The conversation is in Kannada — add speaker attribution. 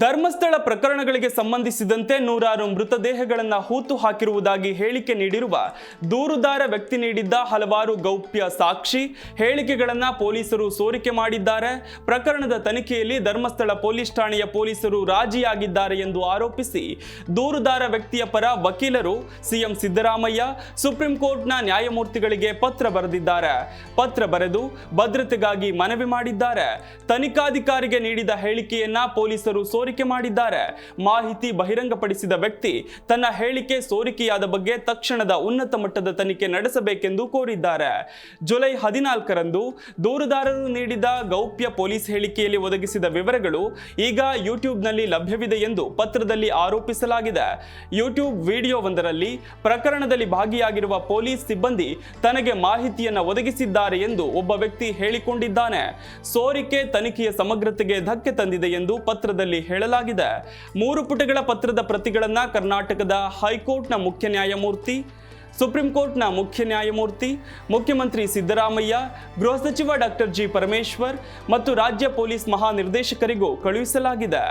Speaker 1: ಧರ್ಮಸ್ಥಳ ಪ್ರಕರಣಗಳಿಗೆ ಸಂಬಂಧಿಸಿದಂತೆ ನೂರಾರು ಮೃತದೇಹಗಳನ್ನು ಹೂತು ಹಾಕಿರುವುದಾಗಿ ಹೇಳಿಕೆ ನೀಡಿರುವ, ದೂರುದಾರ ವ್ಯಕ್ತಿ ನೀಡಿದ್ದ ಹಲವಾರು ಗೌಪ್ಯ ಸಾಕ್ಷಿ ಹೇಳಿಕೆಗಳನ್ನು ಪೊಲೀಸರು ಸೋರಿಕೆ ಮಾಡಿದ್ದಾರೆ. ಪ್ರಕರಣದ ತನಿಖೆಯಲ್ಲಿ ಧರ್ಮಸ್ಥಳ ಪೊಲೀಸ್ ಠಾಣೆಯ ಪೊಲೀಸರು ರಾಜಿಯಾಗಿದ್ದಾರೆ ಎಂದು ಆರೋಪಿಸಿ, ದೂರುದಾರ ವ್ಯಕ್ತಿಯ ಪರ ವಕೀಲರು, ಸಿಎಂ ಸಿದ್ದರಾಮಯ್ಯ, ಸುಪ್ರೀಂ ಕೋರ್ಟ್ನ ನ್ಯಾಯಮೂರ್ತಿಗಳಿಗೆ ಪತ್ರ ಬರೆದಿದ್ದಾರೆ. ಪತ್ರ ಬರೆದು ಭದ್ರತೆಗಾಗಿ ಮನವಿ ಮಾಡಿದ್ದಾರೆ. ತನಿಖಾಧಿಕಾರಿಗೆ ನೀಡಿದ ಹೇಳಿಕೆಯನ್ನ ಪೊಲೀಸರು ಸೋರಿಕೆ ಮಾಡಿದ್ದಾರೆ. ಮಾಹಿತಿ ಬಹಿರಂಗಪಡಿಸಿದ ವ್ಯಕ್ತಿ ತನ್ನ ಹೇಳಿಕೆ ಸೋರಿಕೆಯಾದ ಬಗ್ಗೆ ತಕ್ಷಣದ ಉನ್ನತ ಮಟ್ಟದ ತನಿಖೆ ನಡೆಸಬೇಕೆಂದು ಕೋರಿದ್ದಾರೆ. ಜುಲೈ ಹದಿನಾಲ್ಕರಂದು ದೂರುದಾರರು ನೀಡಿದ ಗೌಪ್ಯ ಪೊಲೀಸ್ ಹೇಳಿಕೆಯಲ್ಲಿ ಒದಗಿಸಿದ ವಿವರಗಳು ಈಗ ಯೂಟ್ಯೂಬ್ನಲ್ಲಿ ಲಭ್ಯವಿದೆ ಎಂದು ಪತ್ರದಲ್ಲಿ ಆರೋಪಿಸಲಾಗಿದೆ. ಯೂಟ್ಯೂಬ್ ವಿಡಿಯೋವೊಂದರಲ್ಲಿ ಪ್ರಕರಣದಲ್ಲಿ ಭಾಗಿಯಾಗಿರುವ ಪೊಲೀಸ್ ಸಿಬ್ಬಂದಿ ತನಗೆ ಮಾಹಿತಿಯನ್ನು ಒದಗಿಸಿದ್ದಾರೆ ಎಂದು ಒಬ್ಬ ವ್ಯಕ್ತಿ ಹೇಳಿಕೊಂಡಿದ್ದಾನೆ. ಸೋರಿಕೆ ತನಿಖೆಯ ಸಮಗ್ರತೆಗೆ ಧಕ್ಕೆ ತಂದಿದೆ ಎಂದು ಪತ್ರದಲ್ಲಿ ಹೇಳಲಾಗಿದೆ. ಮೂರು ಪುಟಗಳ ಪತ್ರದ ಪ್ರತಿಗಳನ್ನ ಕರ್ನಾಟಕದ ಹೈಕೋರ್ಟ್ನ ಮುಖ್ಯ ನ್ಯಾಯಮೂರ್ತಿ, ಸುಪ್ರೀಂ ಕೋರ್ಟ್ನ ಮುಖ್ಯ ನ್ಯಾಯಮೂರ್ತಿ, ಮುಖ್ಯಮಂತ್ರಿ ಸಿದ್ದರಾಮಯ್ಯ, ಗೃಹ ಸಚಿವ ಡಾಕ್ಟರ್ ಜಿ ಪರಮೇಶ್ವರ್ ಮತ್ತು ರಾಜ್ಯ ಪೊಲೀಸ್ ಮಹಾನಿರ್ದೇಶಕರಿಗೂ ಕಳುಹಿಸಲಾಗಿದೆ.